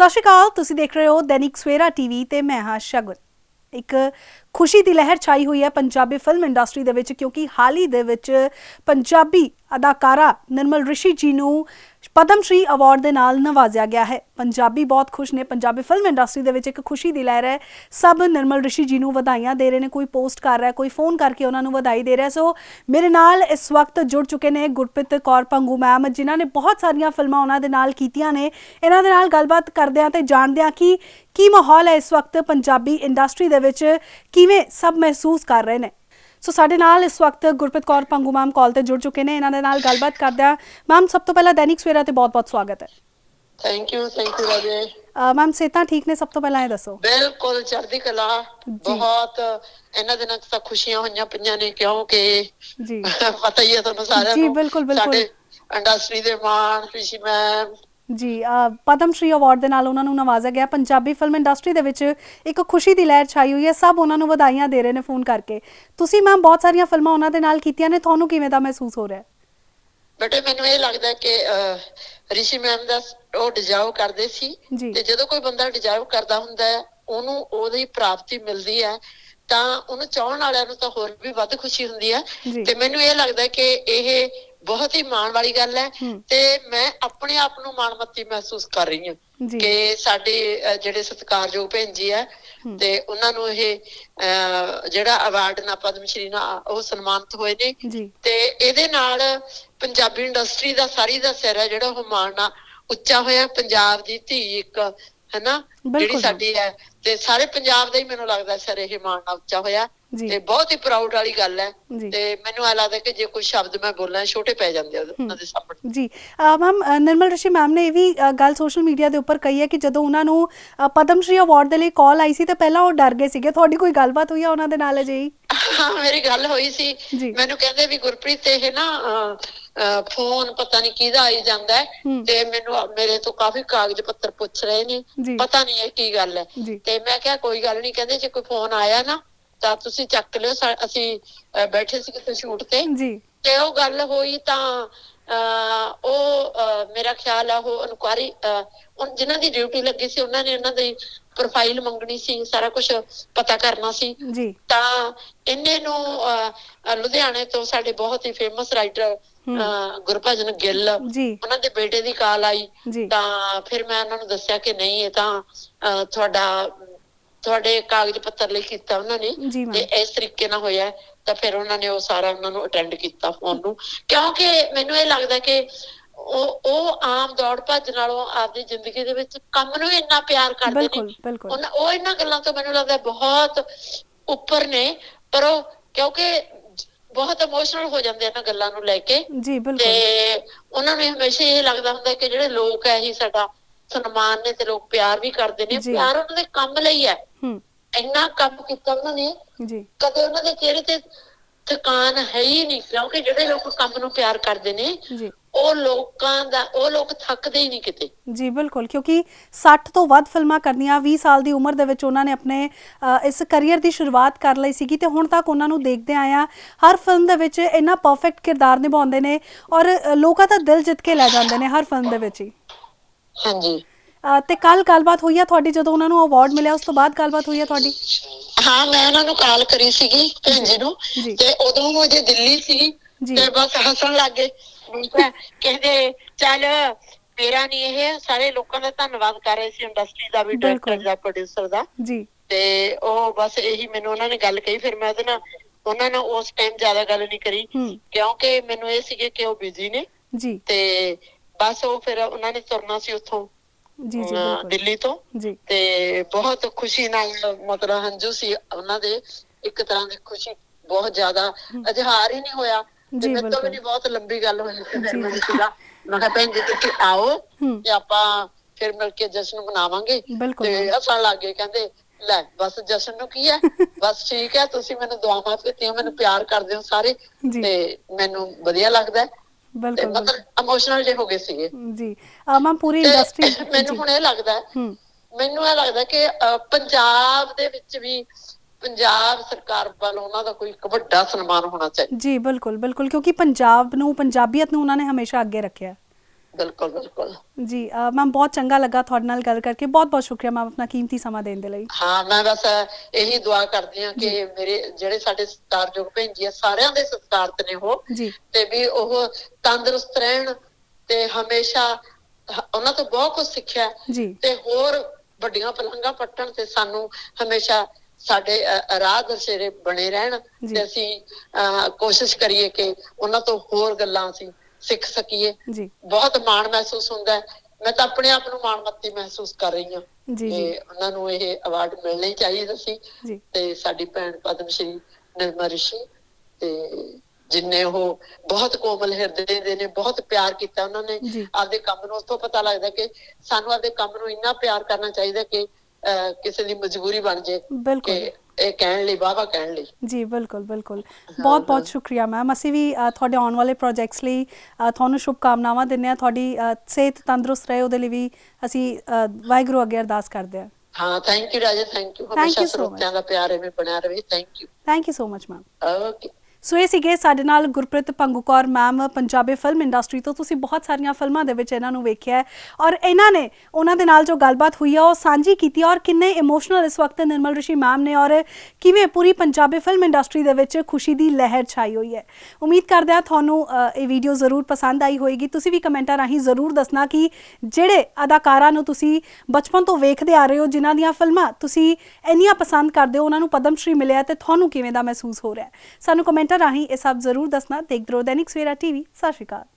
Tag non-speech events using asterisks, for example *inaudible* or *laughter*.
ਸਤਿ ਸ਼੍ਰੀ ਅਕਾਲ, ਤੁਸੀਂ ਦੇਖ ਰਹੇ ਹੋ ਦੈਨਿਕ ਸਵੇਰਾ ਟੀਵੀ ਤੇ ਮੈਂ ਹਾਂ ਸ਼ਗੁਨ। ਇੱਕ ਖੁਸ਼ੀ ਦੀ ਲਹਿਰ ਛਾਈ ਹੋਈ ਹੈ ਪੰਜਾਬੀ ਫਿਲਮ ਇੰਡਸਟਰੀ ਦੇ ਵਿੱਚ ਕਿਉਂਕਿ ਹਾਲ ਹੀ ਦੇ ਵਿੱਚ ਪੰਜਾਬੀ ਅਦਾਕਾਰਾ ਨਿਰਮਲ ਰਿਸ਼ੀ ਜੀ ਨੂੰ ਪਦਮ ਸ਼੍ਰੀ ਅਵਾਰਡ ਦੇ ਨਾਲ ਨਵਾਜ਼ਿਆ ਗਿਆ ਹੈ। ਪੰਜਾਬੀ ਬਹੁਤ ਖੁਸ਼ ਨੇ। ਪੰਜਾਬੀ ਫਿਲਮ ਇੰਡਸਟਰੀ ਦੇ ਵਿੱਚ ਇੱਕ ਖੁਸ਼ੀ ਦੀ ਲਹਿਰ ਹੈ। ਸਭ ਨਿਰਮਲ ਰਿਸ਼ੀ ਜੀ ਨੂੰ ਵਧਾਈਆਂ ਦੇ ਰਹੇ ਨੇ। ਕੋਈ ਪੋਸਟ ਕਰ ਰਿਹਾ, ਕੋਈ ਫੋਨ ਕਰਕੇ ਉਹਨਾਂ ਨੂੰ ਵਧਾਈ ਦੇ ਰਿਹਾ। ਸੋ ਮੇਰੇ ਨਾਲ ਇਸ ਵਕਤ ਜੁੜ ਚੁੱਕੇ ਨੇ ਗੁਰਪ੍ਰੀਤ ਕੌਰ ਪੰਗੂ ਮੈਮ, ਜਿਨ੍ਹਾਂ ਨੇ ਬਹੁਤ ਸਾਰੀਆਂ ਫਿਲਮਾਂ ਉਹਨਾਂ ਦੇ ਨਾਲ ਕੀਤੀਆਂ ਨੇ। ਇਹਨਾਂ ਦੇ ਨਾਲ ਗੱਲਬਾਤ ਕਰਦੇ ਹਾਂ ਤੇ ਜਾਣਦੇ ਹਾਂ ਕਿ ਕੀ ਮਾਹੌਲ ਹੈ ਇਸ ਵਕਤ ਪੰਜਾਬੀ ਇੰਡਸਟਰੀ ਦੇ ਵਿੱਚ। ਕਿਵੇਂ ਸਭ ਮਹਿਸੂਸ ਕਰ ਰਹੇ ਨੇ? ਸੋ ਸਾਡੇ ਨਾਲ ਇਸ ਵਕਤ ਗੁਰਪ੍ਰੀਤ ਕੌਰ ਪੰਗੂ ਮੈਮ ਕਾਲ ਤੇ ਜੁੜ ਚੁੱਕੇ ਨੇ। ਇਹਨਾਂ ਦੇ ਨਾਲ ਗੱਲਬਾਤ ਕਰਦੇ ਹਾਂ। ਮੈਮ ਸਭ ਤੋਂ ਪਹਿਲਾਂ ਦੈਨਿਕ ਸਵੇਰਾ ਤੇ ਬਹੁਤ-ਬਹੁਤ ਸਵਾਗਤ ਹੈ। Thank you thank you Raje. Ma'am ਸਿਹਤਾਂ ਠੀਕ ਨੇ? ਸਭ ਤੋਂ ਪਹਿਲਾਂ ਇਹ ਦੱਸੋ। ਬਿਲਕੁਲ ਚੜ੍ਹਦੀ ਕਲਾ। ਬਹੁਤ ਇਹਨਾਂ ਦਿਨਾਂ 'ਚ ਤਾਂ ਖੁਸ਼ੀਆਂ ਹੋਈਆਂ ਪਈਆਂ ਨੇ ਕਿਉਂਕਿ ਜੀ। *laughs* ਪਤਾ ਹੀ ਹੈ ਤੁਹਾਨੂੰ ਸਾਰਿਆਂ ਜੀ, ਨੂੰ। ਬਿਲਕੁਲ, ਬਿਲਕੁਲ। ਸਾਡੇ ਇੰਡਸਟਰੀ ਦੇ ਮਾਣ ਰਿਸ਼ੀ ਮੈਮ ਜੀ ਪਦਮ ਸ਼੍ਰੀ ਅਵਾਰਡ ਦੇ ਨਾਲ ਉਹਨਾਂ ਨੂੰ ਨਵਾਜ਼ਿਆ ਗਿਆ। ਪੰਜਾਬੀ ਫਿਲਮ ਇੰਡਸਟਰੀ ਦੇ ਵਿੱਚ ਇੱਕ ਖੁਸ਼ੀ ਦੀ ਲਹਿਰ ਛਾਈ ਹੋਈ ਹੈ। ਸਭ ਉਹਨਾਂ ਨੂੰ ਵਧਾਈਆਂ ਦੇ ਰਹੇ ਨੇ ਫੋਨ ਕਰਕੇ। ਤੁਸੀਂ ਮੈਮ ਬਹੁਤ ਸਾਰੀਆਂ ਫਿਲਮਾਂ ਉਹਨਾਂ ਦੇ ਨਾਲ ਕੀਤੀਆਂ ਨੇ। ਤੁਹਾਨੂੰ ਕਿਵੇਂ ਦਾ ਮਹਿਸੂਸ ਹੋ ਰਿਹਾ ਬੇਟੇ ਮੈਨੂੰ ਇਹ ਲੱਗਦਾ ਕਿ ਰਿਸ਼ੀ ਮੈਮ ਦਾ ਉਹ ਡਿਜ਼ਾਰਵ ਕਰਦੇ ਸੀ। ਤੇ ਜਦੋਂ ਕੋਈ ਬੰਦਾ ਡਿਜ਼ਾਰਵ ਕਰਦਾ ਹੁੰਦਾ ਹੈ ਉਹਨੂੰ ਉਹਦੀ ਪ੍ਰਾਪਤੀ ਮਿਲਦੀ ਹੈ ਤਾਂ ਉਹਨੂੰ ਚਾਹਣ ਵਾਲਿਆਂ ਨੂੰ ਤਾਂ ਹੋਰ ਵੀ ਵੱਧ ਖੁਸ਼ੀ ਹੁੰਦੀ ਹੈ। ਤੇ ਮੈਨੂੰ ਇਹ ਲੱਗਦਾ ਕਿ ਇਹ ਬਹੁਤ ਹੀ ਮਾਣ ਵਾਲੀ ਗੱਲ ਹੈ। ਤੇ ਮੈਂ ਆਪਣੇ ਆਪ ਨੂੰ ਮਾਣਮੱਤੀ ਮਹਿਸੂਸ ਕਰ ਰਹੀ ਹਾਂ। ਕਿ ਸਾਡੇ ਜਿਹੜੇ ਸਤਿਕਾਰਯੋਗ ਭੈਣ ਜੀ ਹੈ। ਤੇ ਉਹਨਾਂ ਨੂੰ ਇਹ ਜਿਹੜਾ ਅਵਾਰਡ ਨਾਲ ਪਦਮ ਸ਼੍ਰੀ ਨਾਲ ਉਹ ਸਨਮਾਨਿਤ ਹੋਏ ਨੇ ਤੇ ਇਹਦੇ ਨਾਲ ਪੰਜਾਬੀ ਇੰਡਸਟਰੀ ਦਾ ਸਾਰੀ ਦਾ ਸਿਰ ਹੈ ਜਿਹੜਾ ਉਹ ਮਾਣਾ ਉੱਚਾ ਹੋਇਆ ਪੰਜਾਬ ਦੀ ਧੀ ਇੱਕ ਹੈਨਾ। ਜਿਹੜੀ ਸਾਡੀ ਹੈ ਤੇ ਸਾਰੇ ਪੰਜਾਬ ਦਾ ਹੀ ਮੈਨੂੰ ਲੱਗਦਾ ਸਿਰ ਇਹ ਮਾਣਾ ਉੱਚਾ ਹੋਇਆ ਜੀ। ਤੇ ਬਹੁਤ ਹੀ ਪ੍ਰਾਊਡ ਵਾਲੀ ਗੱਲ ਹੈ ਜੀ। ਤੇ ਮੈਨੂੰ ਇਹ ਲੱਗਦਾ ਕਿ ਜੇ ਕੋਈ ਸ਼ਬਦ ਮੈਂ ਬੋਲਾਂ ਛੋਟੇ ਪੈ ਜਾਂਦੇ ਆ ਉਹਨਾਂ ਦੇ ਸਾਹਮਣੇ ਜੀ ਮੈਮ ਨਿਰਮਲ ਰਿਸ਼ੀ ਮੈਮ ਨੇ ਇਹ ਵੀ ਅ, ਗੱਲ ਸੋਸ਼ਲ ਮੀਡੀਆ ਦੇ ਉੱਪਰ ਕਹੀ ਹੈ ਕਿ ਜਦੋਂ ਉਹਨਾਂ ਨੂੰ ਅ, ਪਦਮ ਸ਼੍ਰੀ ਅਵਾਰਡ ਦੇ ਲਈ ਕਾਲ ਆਈ ਸੀ ਤੇ ਪਹਿਲਾਂ ਉਹ ਡਰ ਗਏ ਸੀਗੇ ਤੁਹਾਡੀ ਕੋਈ ਗੱਲਬਾਤ ਹੋਈ ਹੈ ਉਹਨਾਂ ਦੇ ਨਾਲ ਅਜੇ ਹੀ ਮੇਰੀ ਗੱਲ ਹੋਈ ਸੀ। ਮੈਨੂੰ ਕਹਿੰਦੇ ਵੀ ਗੁਰਪ੍ਰੀਤ ਇਹ ਨਾ ਅਹ, ਅਹ, ਫੋਨ ਪਤਾ ਨਹੀਂ ਕਿਹਦਾ ਆਈ ਜਾਂਦਾ ਹੈ ਹੂੰ। ਤੇ ਮੈਨੂੰ ਮੇਰੇ ਤੋਂ ਕਾਫੀ ਕਾਗਜ਼ ਪੱਤਰ ਪੁੱਛ ਰਹੇ ਜੀ। ਨੇ ਪਤਾ ਨਹੀਂ ਇਹ ਕੀ ਗੱਲ ਹੈ ਜੀ। ਤੇ ਮੈਂ ਕਿਹਾ ਕੋਈ ਗੱਲ ਨਹੀਂ ਕਹਿੰਦੇ ਜੇ ਕੋਈ ਫੋਨ ਆਇਆ ਨਾ ਤਾਂ ਤੁਸੀਂ ਚੱਕ ਲਿਓ ਸਾ- ਅਸੀਂ ਅਹ, ਬੈਠੇ ਸੀ ਕਿਤੇ ਸ਼ੂਟ ਤੇ। ਜੀ। ਤੇ ਉਹ ਗੱਲ ਹੋਈ ਤਾਂ ਅਹ, ਉਹ ਅਹ, ਮੇਰਾ ਖਿਆਲ ਆ ਉਹ ਇਨਕੁਆਰੀ ਜਿਨ੍ਹਾਂ ਦੀ ਡਿਊਟੀ ਲੱਗੀ ਸੀ ਉਹਨਾਂ ਨੇ ਉਹਨਾਂ ਦੀ ਪ੍ਰੋਫਾਈਲ ਮੰਗਣੀ ਸੀ ਸਾਰਾ ਕੁਝ ਪਤਾ ਕਰਨਾ ਸੀ। ਜੀ। ਤਾਂ ਇੰਨੇ ਨੂੰ ਅਹ, ਅਹ, ਲੁਧਿਆਣੇ ਤੋਂ ਸਾਡੇ ਬਹੁਤ ਹੀ ਫੇਮਸ ਰਾਈਟਰ ਗੁਰਭਜਨ ਗਿੱਲ ਜੀ। ਉਹਨਾਂ ਦੇ ਬੇਟੇ ਦੀ ਕਾਲ ਆਈ। ਜੀ। ਤਾਂ ਫਿਰ ਮੈਂ ਉਹਨਾਂ ਨੂੰ ਦੱਸਿਆ ਕਿ ਨਹੀਂ ਇਹ ਤਾਂ ਅਹ, ਤੁਹਾਡਾ ਤੁਹਾਡੇ ਕਾਗਜ਼ ਪੱਤਰ ਲਈ ਕੀਤਾ ਉਹਨਾਂ ਨੇ ਜੀ। ਤੇ ਇਸ ਤਰੀਕੇ ਨਾਲ ਹੋਇਆ ਹੈ। ਤਾਂ ਫਿਰ ਉਹਨਾਂ ਨੇ ਉਹ ਸਾਰਾ ਉਹਨਾਂ ਨੂੰ ਅਟੈਂਡ ਕੀਤਾ ਫੋਨ ਨੂੰ ਕਿਉਂਕਿ ਮੈਨੂੰ ਇਹ ਲੱਗਦਾ ਕਿ ਉਹ ਉਹ ਆਮ ਦੌੜ ਭੱਜ ਨਾਲੋਂ ਆਪਦੀ ਜ਼ਿੰਦਗੀ ਦੇ ਵਿੱਚ ਕੰਮ ਨੂੰ ਇੰਨਾ ਪਿਆਰ ਕਰਦੇ ਨੇ ਬਿਲਕੁਲ। ਉਹਨਾਂ- ਉਹ ਇਹਨਾਂ ਗੱਲਾਂ ਤੋਂ ਮੈਨੂੰ ਲੱਗਦਾ ਬਹੁਤ ਉੱਪਰ ਨੇ ਪਰ ਉਹ ਕਿਉਂਕਿ ਬਹੁਤ ਇਮੋਸ਼ਨਲ ਹੋ ਜਾਂਦੇ ਆ ਇਹਨਾਂ ਗੱਲਾਂ ਨੂੰ ਲੈ ਕੇ ਜੀ ਬਿਲਕੁਲ ਤੇ ਉਹਨਾਂ ਨੂੰ ਹਮੇਸ਼ਾ ਇਹ ਲੱਗਦਾ ਹੁੰਦਾ ਕਿ ਜਿਹੜੇ ਲੋਕ ਹੈ ਹੀ ਸਾਡਾ ਸਨਮਾਨ ਨੇ ਤੇ ਲੋਕ ਪਿਆਰ ਵੀ ਕਰਦੇ ਨੇ। ਪਿਆਰ ਉਹਨਾਂ ਦੇ ਕੰਮ ਲਈ ਹੈ। ਹੂੰ। ਇੰਨਾ ਕੰਮ ਕੀਤਾ ਉਹਨਾਂ ਨੇ। ਜੀ। ਕਦੇ ਉਹਨਾਂ ਦੇ ਚਿਹਰੇ ਤੇ ਥਕਾਨ ਹੈ ਹੀ ਨਹੀਂ ਕਿਉਂਕਿ ਜਿਹੜੇ ਲੋਕ ਕੰਮ ਨੂੰ ਪਿਆਰ ਕਰਦੇ ਨੇ ਜੀ। ਉਹ ਲੋਕਾਂ ਦਾ ਉਹ ਲੋਕ ਥੱਕਦੇ ਹੀ ਨਹੀਂ ਕਿਤੇ। ਜੀ ਬਿਲਕੁਲ ਕਿਉਂਕਿ 60 ਤੋਂ ਵੱਧ ਫਿਲਮਾਂ ਕਰਨੀਆਂ 20 ਸਾਲ ਦੀ ਉਮਰ ਦੇ ਵਿੱਚ ਉਹਨਾਂ ਨੇ ਆਪਣੇ ਇਸ ਕੈਰੀਅਰ ਦੀ ਸ਼ੁਰੂਆਤ ਕਰ ਲਈ ਸੀਗੀ ਤੇ ਹੁਣ ਤੱਕ ਉਹਨਾਂ ਨੂੰ ਦੇਖਦੇ ਆਇਆ ਹਰ ਫਿਲਮ ਦੇ ਵਿੱਚ ਇੰਨਾ ਪਰਫੈਕਟ ਕਿਰਦਾਰ ਨਿਭਾਉਂਦੇ ਨੇ ਔਰ ਲੋਕਾਂ ਦਾ ਦਿਲ ਜਿੱਤ ਕੇ ਲੈ ਜਾਂਦੇ ਨੇ ਹਰ ਫਿਲਮ ਦੇ ਵਿੱਚ ਹੀ। ਹਾਂਜੀ। ਅ, ਤੇ ਕੱਲ ਗੱਲਬਾਤ ਹੋਈ ਆ ਤੁਹਾਡੀ ਜਦੋਂ ਉਹਨਾਂ ਨੂੰ ਅਵਾਰਡ ਮਿਲਿਆ ਉਸ ਤੋਂ ਬਾਅਦ ਗੱਲਬਾਤ ਹੋਈ ਆ ਤੁਹਾਡੀ? ਹਾਂ ਮੈਂ ਉਹਨਾਂ ਨੂੰ ਕਾਲ ਕਰੀ ਸੀਗੀ ਭੈਣ ਜੀ ਨੂੰ। ਜੀ। ਤੇ ਉਦੋਂ ਉਹ ਜੇ ਦਿੱਲੀ ਸੀ ਜੀ। ਤੇ ਬਸ ਹੱਸਣ ਲੱਗ ਗਏ। ਕਹਿੰਦੇ ਚੱਲ ਮੇਰਾ ਨਹੀਂ ਇਹ ਸਾਰੇ ਲੋਕਾਂ ਦਾ ਧੰਨਵਾਦ ਕਰ ਰਹੇ ਸੀ ਇੰਡਸਟਰੀ ਦਾ ਵੀ ਡਾਇਰੈਕਟਰ ਬਿਲਕੁਲ। ਦਾ ਪ੍ਰੋਡਿਊਸਰ ਦਾ। ਜੀ। ਤੇ ਉਹ ਬਸ ਇਹੀ ਮੈਨੂੰ ਉਹਨਾਂ ਨੇ ਗੱਲ ਕਹੀ ਫਿਰ ਮੈਂ ਉਹਦੇ ਨਾਲ ਉਹਨਾਂ ਨਾਲ ਉਸ ਟਾਈਮ ਜ਼ਿਆਦਾ ਗੱਲ ਨਹੀਂ ਕਰੀ। ਹੂੰ। ਕਿਉਂਕਿ ਮੈਨੂੰ ਇਹ ਸੀਗੇ ਕਿ ਉਹ ਬਿਜ਼ੀ ਨੇ। ਜੀ। ਤੇ ਬਸ ਉਹ ਫਿਰ ਉਹਨਾਂ ਨੇ ਤੁਰਨਾ ਸੀ ਉੱਥੋਂ ਜੀ ਜੀ ਦਿੱਲੀ ਤੋਂ। ਜੀ। ਤੇ ਬਹੁਤ ਖੁਸ਼ੀ ਨਾਲ ਮਤਲਬ ਹੰਝੂ ਸੀ ਉਹਨਾਂ ਦੇ ਇੱਕ ਤਰ੍ਹਾਂ ਦੀ ਖੁਸ਼ੀ ਬਹੁਤ ਜ਼ਿਆਦਾ ਇਜ਼ਹਾਰ ਹੀ ਨਹੀਂ ਹੋਇਆ। ਜੀ, ਤੇ ਮੇਰੇ ਤੋਂ। ਵੀ ਬਹੁਤ ਲੰਬੀ ਗੱਲ ਹੋਈ ਤੇ ਫਿਰ ਮੈਂ। ਕਿਹਾ ਮੈਂ ਕਿਹਾ ਭੈਣ ਜੀ ਤੁਸੀਂ ਆਓ ਤੇ ਆਪਾਂ ਫਿਰ ਮਿਲ ਕੇ ਜਸ਼ਨ ਮਨਾਵਾਂਗੇ। ਤੇ ਹੱਸਣ ਲੱਗ ਕਹਿੰਦੇ ਲੈ ਬਸ ਜਸ਼ਨ ਨੂੰ ਕੀ ਹੈ? *laughs* ਬਸ ਠੀਕ ਹੈ ਤੁਸੀਂ ਮੈਨੂੰ ਦੁਆਵਾਂ ਦਿੱਤੀਆਂ ਮੈਨੂੰ ਪਿਆਰ ਕਰਦੇ ਹੋ ਸਾਰੇ। ਤੇ ਮੈਨੂੰ ਵਧੀਆ ਲੱਗਦਾ ਬਿਲਕੁਲ ਬਿਲਕੁਲ। ਮਤਲਬ ਇਮੋਸ਼ਨਲ ਜੇ ਹੋ ਗਏ ਸੀਗੇ। ਜੀ। ਮੈਮ ਪੂਰੀ ਤੇ ਇੰਡਸਟਰੀ ਮੈਨੂੰ ਹੁਣ ਇਹ ਲੱਗਦਾ ਹੈ ਮੈਨੂੰ ਇਹ ਲੱਗਦਾ ਕਿ ਪੰਜਾਬ ਦੇ ਵਿੱਚ ਵੀ ਪੰਜਾਬ ਸਰਕਾਰ ਵੱਲੋਂ ਉਹਨਾਂ ਦਾ ਕੋਈ ਵੱਡਾ ਸਨਮਾਨ ਹੋਣਾ ਚਾਹੀਦਾ। ਜੀ ਬਿਲਕੁਲ ਬਿਲਕੁਲ। ਕਿਉਂਕਿ ਪੰਜਾਬ ਨੂੰ ਪੰਜਾਬੀਅਤ ਨੂੰ ਉਹਨਾਂ ਨੇ ਹਮੇਸ਼ਾ ਅੱਗੇ ਰੱਖਿਆ। ਬਿਲਕੁਲ ਬਿਲਕੁਲ। ਜੀ ਮੈਮ ਬਹੁਤ ਚੰਗਾ ਲੱਗਾ ਤੁਹਾਡੇ ਨਾਲ ਗੱਲ ਕਰਕੇ। ਬਹੁਤ ਬਹੁਤ ਸ਼ੁਕਰੀਆ ਮੈਮ ਆਪਣਾ ਕੀਮਤੀ ਸਮਾਂ ਦੇਣ ਦੇ ਲਈ। ਹਾਂ ਮੈਂ ਬਸ ਇਹੀ ਦੁਆ ਕਰਦੀ ਹਾਂ ਕਿ ਮੇਰੇ ਜਿਹੜੇ ਸਾਡੇ ਸਤਿਕਾਰਯੋਗ ਭੈਣ ਜੀ ਆ ਸਾਰਿਆਂ ਦੇ ਸਤਿਕਾਰਤ ਨੇ ਉਹ। ਜੀ। ਤੇ ਵੀ ਉਹ ਤੰਦਰੁਸਤ ਰਹਿਣ ਤੇ ਹਮੇਸ਼ਾ ਉਹਨਾਂ ਤੋਂ ਬਹੁਤ ਕੁਝ ਸਿੱਖਿਆ। ਤੇ ਹੋਰ ਵੱਡੀਆਂ ਪਲੰਘਾਂ ਪੱਟਣ ਤੇ ਸਾਨੂੰ ਹਮੇਸ਼ਾ ਸਾਡੇ ਰਾਹ ਦਰਸ਼ੇਰੇ ਬਣੇ ਰਹਿਣ। ਤੇ ਅਸੀਂ ਕੋਸ਼ਿਸ਼ ਕਰੀਏ ਕਿ ਉਹਨਾਂ ਤੋਂ ਹੋਰ ਗੱਲਾਂ ਅਸੀਂ ਸਿੱਖ ਸਕੀਏ। ਜੀ। ਬਹੁਤ ਮਾਣ ਮਹਿਸੂਸ ਹੁੰਦਾ ਹੈ। ਮੈਂ ਤਾਂ ਆਪਣੇ ਆਪ ਨੂੰ ਮਾਣਮੱਤੀ ਮਹਿਸੂਸ ਕਰ ਰਹੀ ਹਾਂ। ਤੇ ਉਹਨਾਂ ਨੂੰ ਇਹ ਅਵਾਰਡ ਮਿਲਣਾ ਹੀ ਚਾਹੀਦਾ ਸੀ। ਤੇ ਸਾਡੀ ਭੈਣ ਪਦਮ ਸ਼੍ਰੀ ਨਿਰਮਾ ਰਿਸ਼ੀ ਤੇ ਜਿਨਨੇ ਉਹ ਬਹੁਤ ਕੋਮਲ ਹਿਰਦੇ ਦੇ ਨੇ ਬਹੁਤ ਪਿਆਰ ਕੀਤਾ ਉਹਨਾਂ ਨੇ। ਆਪਦੇ ਕੰਮ ਨੂੰ ਉਸ ਤੋਂ ਪਤਾ ਲੱਗਦਾ ਕਿ ਸਾਨੂੰ ਆਪਦੇ ਕੰਮ ਨੂੰ ਇੰਨਾ ਪਿਆਰ ਕਰਨਾ ਚਾਹੀਦਾ ਕਿ ਕਿਸੇ ਦੀ ਮਜਬੂਰੀ ਬਣ ਜੇ। ਕਿ ਇਹ ਕਹਿਣ ਲਈ ਵਾਹਵਾ ਕਹਿਣ ਲਈ। ਜੀ ਬਿਲਕੁਲ ਬਿਲਕੁਲ। ਬਹੁਤ ਬਹੁਤ ਸ਼ੁਕਰੀਆ ਮੈਮ। ਅਸੀਂ ਵੀ ਅ, ਤੁਹਾਡੇ ਆਉਣ ਵਾਲੇ ਪ੍ਰੋਜੈਕਟਸ ਲਈ ਅ, ਤੁਹਾਨੂੰ ਸ਼ੁਭ ਕਾਮਨਾਵਾਂ ਦਿੰਦੇ ਹਾਂ। ਤੁਹਾਡੀ ਅ, ਸਿਹਤ ਤੰਦਰੁਸਤ ਰਹੇ ਉਹਦੇ ਲਈ ਵੀ ਅਸੀਂ ਅ, ਵਾਹਿਗੁਰੂ ਅੱਗੇ ਅਰਦਾਸ ਕਰਦੇ ਹਾਂ। ਹਾਂ thank you Raje thank you Thank ਹਮੇਸ਼ਾ you so ਸਰੋਤਿਆਂ ਦਾ ਪਿਆਰ ਐਵੇਂ ਬਣਿਆ ਰਹੇ। Thank you thank you so much ma'am okay so ਇਹ ਸੀਗੇ ਸਾਡੇ ਨਾਲ Gurpreet Pangu Kaur ma'am Punjabi film industry ਤੋਂ। ਤੁਸੀਂ ਬਹੁਤ ਸਾਰੀਆਂ ਫਿਲਮਾਂ ਦੇ ਵਿੱਚ ਇਹਨਾਂ ਨੂੰ ਵੇਖਿਆ ਹੈ। ਔਰ ਇਹਨਾਂ ਨੇ ਉਹਨਾਂ ਦੇ ਨਾਲ ਜੋ ਗੱਲਬਾਤ ਹੋਈ ਆ, ਉਹ ਸਾਂਝੀ ਕੀਤੀ ਔਰ ਕਿੰਨੇ ਇਮੋਸ਼ਨਲ ਇਸ ਵਕਤ ਨਿਰਮਲ ਰਿਸ਼ੀ ਮੈਮ ਨੇ ਔਰ ਕਿਵੇਂ ਪੂਰੀ ਪੰਜਾਬੀ ਫਿਲਮ ਇੰਡਸਟਰੀ ਦੇ ਵਿੱਚ ਖੁਸ਼ੀ ਦੀ ਲਹਿਰ ਛਾਈ ਹੋਈ ਹੈ। ਉਮੀਦ ਕਰਦੇ ਹਾਂ ਤੁਹਾਨੂੰ ਇਹ ਵੀਡੀਓ ਜ਼ਰੂਰ ਪਸੰਦ ਆਈ ਹੋਏਗੀ। ਤੁਸੀਂ ਵੀ ਕਮੈਂਟਾਂ ਰਾਹੀਂ ਜ਼ਰੂਰ ਦੱਸਣਾ ਕਿ ਜਿਹੜੇ ਅਦਾਕਾਰਾਂ ਨੂੰ ਤੁਸੀਂ ਬਚਪਨ ਤੋਂ ਵੇਖਦੇ ਆ ਰਹੇ ਹੋ, ਜਿਨ੍ਹਾਂ ਦੀਆਂ ਫਿਲਮਾਂ ਤੁਸੀਂ ਇੰਨੀਆਂ ਪਸੰਦ ਕਰਦੇ ਹੋ, ਉਹਨਾਂ ਨੂੰ ਪਦਮ ਸ਼੍ਰੀ ਮਿਲਿਆ ਤੇ ਤੁਹਾਨੂੰ ਕਿਵੇਂ ਦਾ ਮਹਿਸੂਸ ਹੋ ਰਿਹਾ ਸਾਨੂੰ ਕਮੈਂਟ ਕਮੈਂਟਾਂ ਰਾਹੀਂ ਇਹ ਸਭ ਜ਼ਰੂਰ ਦੱਸਣਾ ਦੇਖਦੇ ਰਹੋ ਦੈਨਿਕ ਸਵੇਰਾ ਟੀਵੀ ਸਤਿ ਸ਼੍ਰੀ ਅਕਾਲ।